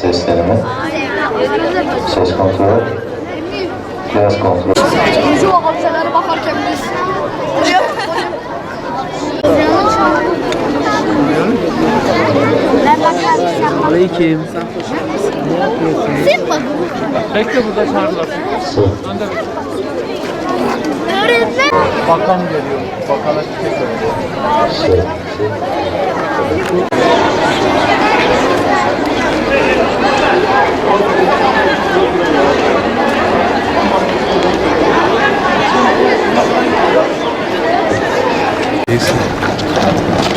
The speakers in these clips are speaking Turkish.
Ses deneme. Ses kontrol. Biraz kontrol. Şu hapselere bakarken biz. Aleyküm. Sen bak. Bekle burada çağırdılar. Öğretmen. Bakan geliyor. Bakana bir şey söylüyor.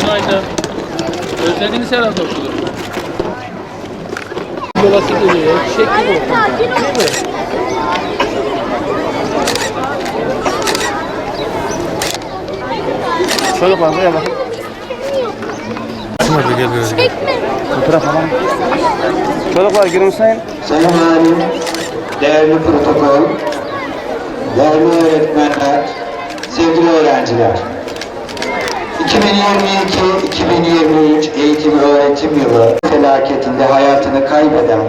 Günaydın. Özlediniz herhalde okulu. Yolası geliyor. Çiçek gibi okul. Değil mi? Çocuklar buraya bakın. Hadi gel böyle. Çekme. Fotoğraf alalım. Çocuklar gülümseyin. Sayın Valim, değerli protokol, değerli öğretmenler, sevgili öğrenciler. 2022-2023 eğitim öğretim yılı felaketinde hayatını kaybeden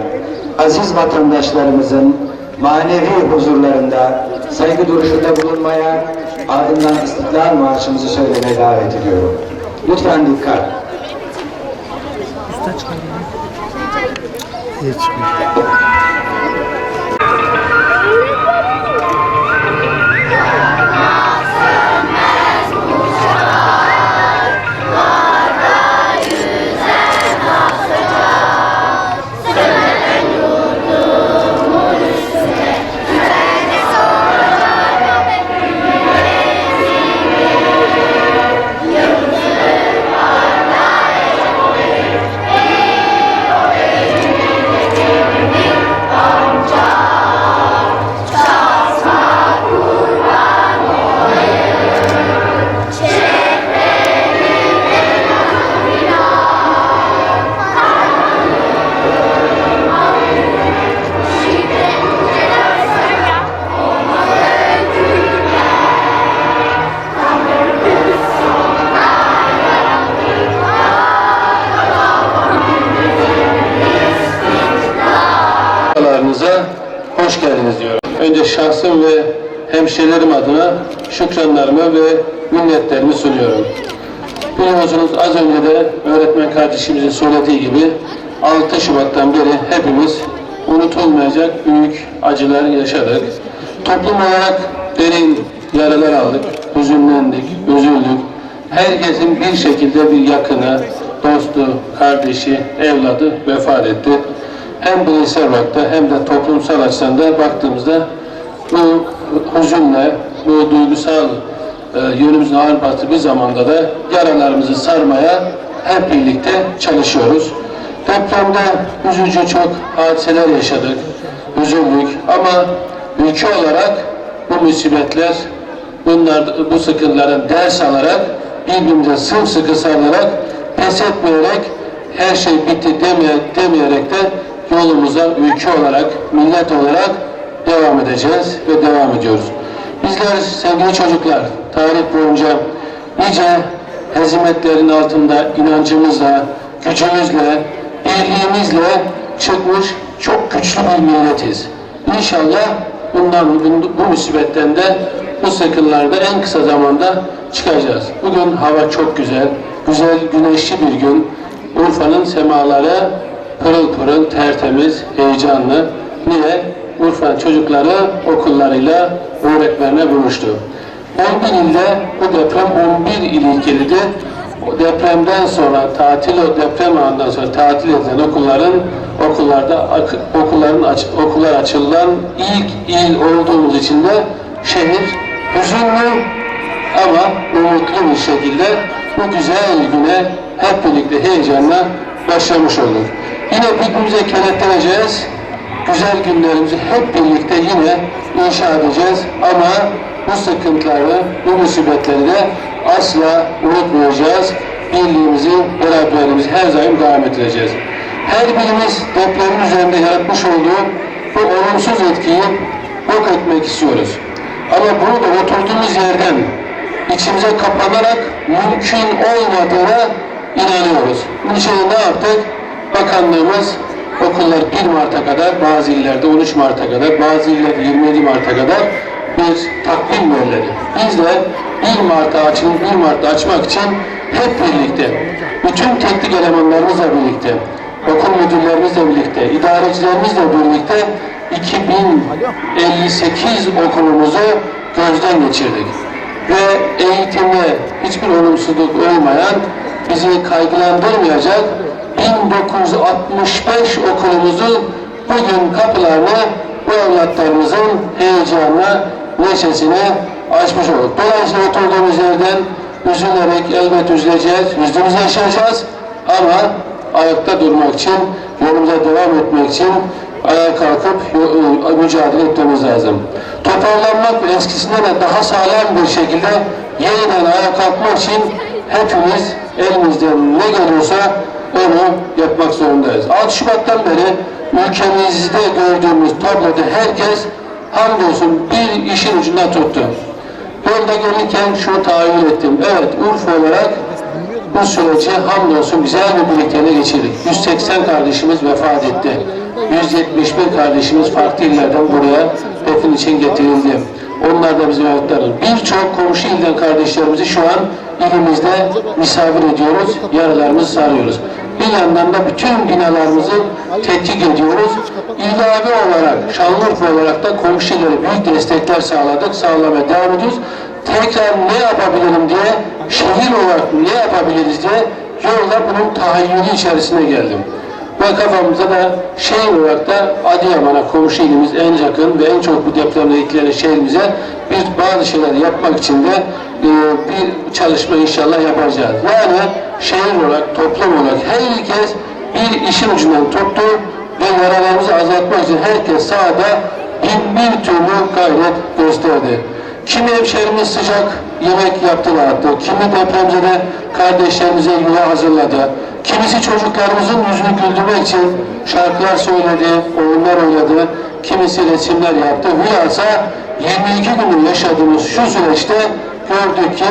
aziz vatandaşlarımızın manevi huzurlarında saygı duruşunda bulunmaya ardından İstiklal Marşımızı söylemeye davet ediyorum. Lütfen dikkat. Muhtaç kalıyor. Niye? Alanınıza hoş geldiniz diyorum. Önce şahsım ve hemşehrilerim adına şükranlarımı ve minnetlerimi sunuyorum. Biliyorsunuz az önce de öğretmen kardeşimizin söylediği gibi 6 Şubat'tan beri hepimiz unutulmayacak büyük acılar yaşadık. Toplum olarak derin yaralar aldık, hüzünlendik, üzüldük. Herkesin bir şekilde bir yakını, dostu, kardeşi, evladı vefat etti hem bireysel olarak hem de toplumsal açıdan da baktığımızda bu hüzünle, bu duygusal e, yönümüzün ağır bastığı bir zamanda da yaralarımızı sarmaya hep birlikte çalışıyoruz. Depremde üzücü çok hadiseler yaşadık, üzüldük ama ülke olarak bu musibetler, bunlar, bu sıkıntıların ders alarak, birbirimize sımsıkı sarılarak, pes etmeyerek, her şey bitti demeye, demeyerek de yolumuza ülke olarak, millet olarak devam edeceğiz ve devam ediyoruz. Bizler sevgili çocuklar, tarih boyunca nice hezimetlerin altında inancımızla, gücümüzle, birliğimizle çıkmış çok güçlü bir milletiz. İnşallah bundan, bu, musibetten de bu sıkıntılarda en kısa zamanda çıkacağız. Bugün hava çok güzel, güzel güneşli bir gün. Urfa'nın semaları pırıl pırıl, tertemiz, heyecanlı. Niye? Urfa çocukları okullarıyla öğretmenle buluştu. 11 ilde bu deprem 11 il ilgiliydi. O depremden sonra tatil o deprem anından sonra tatil edilen okulların okullarda okulların aç, okullar açılan ilk il olduğumuz için de şehir hüzünlü ama umutlu bir şekilde bu güzel güne hep birlikte heyecanla başlamış olduk. Yine birbirimize kenetleneceğiz. Güzel günlerimizi hep birlikte yine inşa edeceğiz. Ama bu sıkıntıları, bu musibetleri de asla unutmayacağız. Birliğimizi, beraberliğimizi her zaman devam ettireceğiz. Her birimiz depremin üzerinde yaratmış olduğu bu olumsuz etkiyi yok etmek istiyoruz. Ama bunu da oturduğumuz yerden içimize kapanarak mümkün olmadığına inanıyoruz. Bunun için ne yaptık? Bakanlığımız Okullar 1 Mart'a kadar, bazı illerde 13 Mart'a kadar, bazı illerde 27 Mart'a kadar bir takvim belirledi. Biz de 1 Mart'ta açın, 1 Mart'ta açmak için hep birlikte, bütün teknik elemanlarımızla birlikte, okul müdürlerimizle birlikte, idarecilerimizle birlikte 2058 okulumuzu gözden geçirdik. Ve eğitimde hiçbir olumsuzluk olmayan, bizi kaygılandırmayacak 1965 okulumuzu bugün kapılarını bu evlatlarımızın heyecanına, neşesine açmış olduk. Dolayısıyla oturduğumuz yerden üzülerek elbet üzüleceğiz, yüzümüzü yaşayacağız ama ayakta durmak için, yolumuza devam etmek için ayağa kalkıp e, mücadele etmemiz lazım. Toparlanmak eskisinden de daha sağlam bir şekilde yeniden ayağa kalkmak için hepimiz elimizden ne geliyorsa onu yapmak zorundayız. 6 Şubat'tan beri ülkemizde gördüğümüz tabloda herkes hamdolsun bir işin ucundan tuttu. Yolda gelirken şu tahayyül ettim. Evet Urfa olarak bu süreci hamdolsun güzel bir birlikteyle geçirdik. 180 kardeşimiz vefat etti. 171 kardeşimiz farklı illerden buraya defin için getirildi. Onlar da bizim evlatlarımız. Birçok komşu ilden kardeşlerimizi şu an ilimizde misafir ediyoruz, yaralarımızı sarıyoruz. Bir yandan da bütün binalarımızı tetkik ediyoruz. İlave olarak, Şanlıurfa olarak da komşu illere büyük destekler sağladık, sağlamaya devam ediyoruz. Tekrar ne yapabilirim diye, şehir olarak ne yapabiliriz diye yolda bunun tahayyülü içerisine geldim. Ve kafamızda da şehir olarak da Adıyaman'a komşu ilimiz en yakın ve en çok bu depremde etkilenen şehrimize bir bazı şeyler yapmak için de e, bir çalışma inşallah yapacağız. Yani şehir olarak, toplum olarak herkes bir işin ucundan tuttu ve yaralarımızı azaltmak için herkes sahada bin bir türlü gayret gösterdi. Kimi hemşehrimiz sıcak yemek yaptılar attı. Kimi depremzede kardeşlerimize yuva hazırladı. Kimisi çocuklarımızın yüzünü güldürmek için şarkılar söyledi, oyunlar oynadı. Kimisi resimler yaptı. Hülasa 22 günü yaşadığımız şu süreçte gördük ki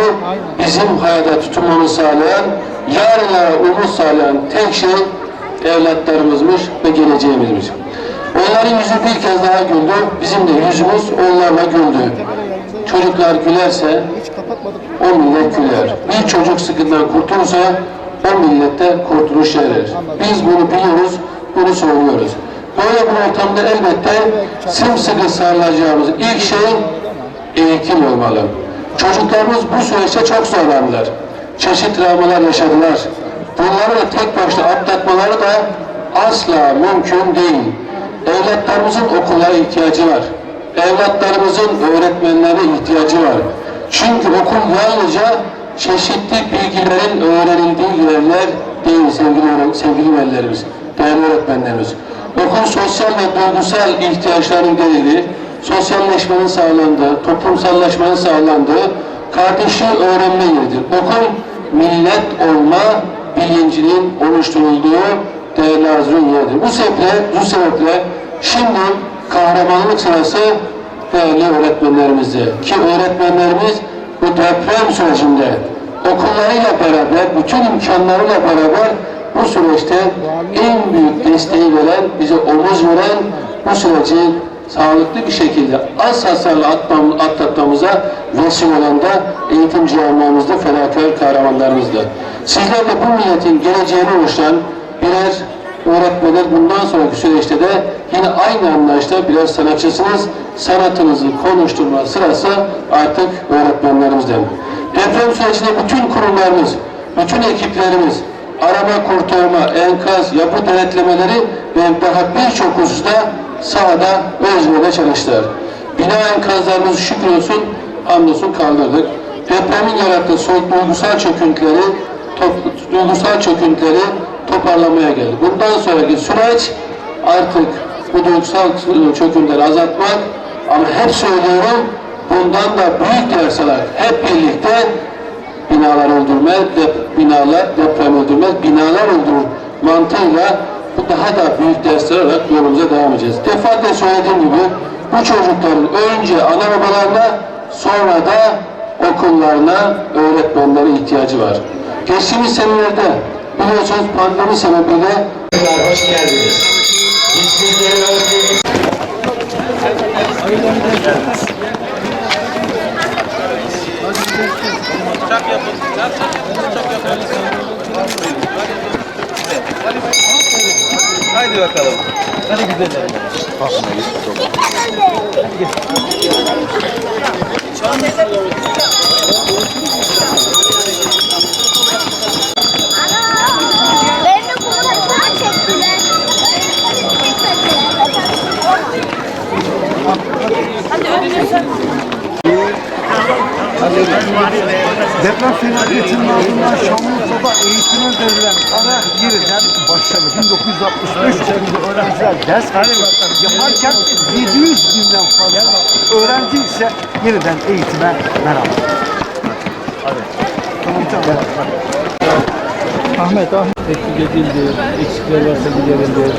bizim hayata tutunmamızı sağlayan, yarınlara umut sağlayan tek şey evlatlarımızmış ve geleceğimizmiş. Onların yüzü bir kez daha güldü, bizim de yüzümüz onlarla güldü. Çocuklar gülerse o millet güler. Bir çocuk sıkıntıdan kurtulursa o millette kurtuluş erer. Biz bunu biliyoruz, bunu söylüyoruz. Böyle bir ortamda elbette sımsıkı sarılacağımız ilk şey eğitim olmalı. Çocuklarımız bu süreçte çok zorlandılar. Çeşitli travmalar yaşadılar. Bunları da tek başına atlatmaları da asla mümkün değil. Evlatlarımızın okula ihtiyacı var. Evlatlarımızın öğretmenlere ihtiyacı var. Çünkü okul yalnızca çeşitli bilgilerin öğrenildiği yerler değil sevgili, sevgili velilerimiz, değerli öğretmenlerimiz. Okul sosyal ve duygusal ihtiyaçların giderildiği, sosyalleşmenin sağlandığı, toplumsallaşmanın sağlandığı, kardeşi öğrenme yeridir. Okul millet olma bilincinin oluşturulduğu değerli Hazretleri yeridir. Bu sebeple, bu sebeple şimdi kahramanlık sırası değerli öğretmenlerimizde. Ki öğretmenlerimiz bu deprem sürecinde okullarıyla beraber, bütün imkanlarıyla beraber bu süreçte en büyük desteği veren, bize omuz veren bu süreci sağlıklı bir şekilde az hasarla atmam- atlatmamıza vesile olan da eğitim camiamızda fedakar kahramanlarımızdır. Sizler de bu milletin geleceğini oluşturan birer öğretmenler bundan sonraki süreçte de yine aynı anlayışta birer sanatçısınız. Sanatınızı konuşturma sırası artık öğretmenlerimizden. Deprem sürecinde bütün kurumlarımız, bütün ekiplerimiz, arama kurtarma, enkaz, yapı denetlemeleri ve daha birçok hususta sahada özveride çalıştılar. Bina enkazlarımızı şükür olsun, hamdolsun kaldırdık. Depremin yarattığı soğuk duygusal çöküntüleri, top- duygusal çöküntüleri toparlamaya geldi. Bundan sonraki süreç artık bu duygusal çöküntüleri azaltmak ama hep söylüyorum bundan da büyük ders alarak hep birlikte binalar öldürmez, dep binalar deprem öldürmez, binalar öldürür mantığıyla daha da büyük dersler alarak yolumuza devam edeceğiz. Defaatle söylediğim gibi bu çocukların önce ana babalarına sonra da okullarına öğretmenlere ihtiyacı var. Geçtiğimiz senelerde Biliyorsunuz pandemi sebebiyle Hoş geldiniz. Biz sizleri özledik. Haydi bakalım. Hadi de fotoğraflar çektiler. Deprem felaketinin ardından Şanlıurfa'da eğitime verilen ara yeniden başladı. 1965 yılında öğrenciler ders yaparken 700 binden fazla öğrenci ise yeniden eğitime merhaba. Tamam tamam. Ahmet Ahmet. eksikler varsa giderildi,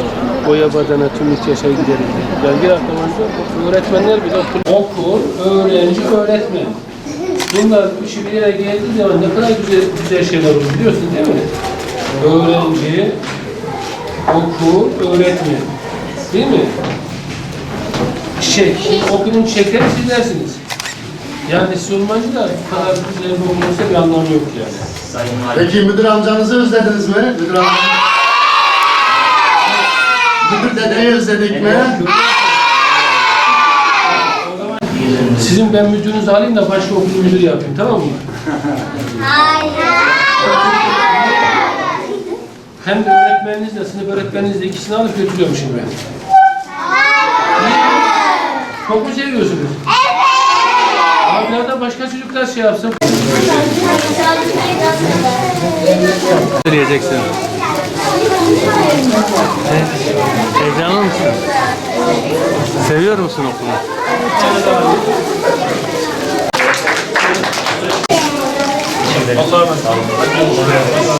boya badana tüm ihtiyaçları giderildi. Yani bir hafta önce öğretmenler bile okul, okur, öğrenci, öğretmen. Bunlar üçü bir yere geldiği zaman ne kadar güzel, güzel şeyler olur biliyorsun değil mi? Öğrenci, okur, öğretmen. Değil mi? Çiçek. Okulun çiçekleri sizlersiniz. Yani da bu kadar güzel bir okul olsa bir anlamı yok yani. Peki müdür amcanızı özlediniz mi? Müdür amcanızı. Müdür dedeyi özledik mi? Sizin ben müdürünüzü alayım da başka okul müdürü yapayım tamam mı? Hem de öğretmeninizle, sınıf öğretmeninizle ikisini alıp götürüyormuşum ben. Çok mu seviyorsunuz? De başka çocuklar şey yapsın. söyleyeceksin? He- Heyecanlı mısın? Seviyor musun okulu?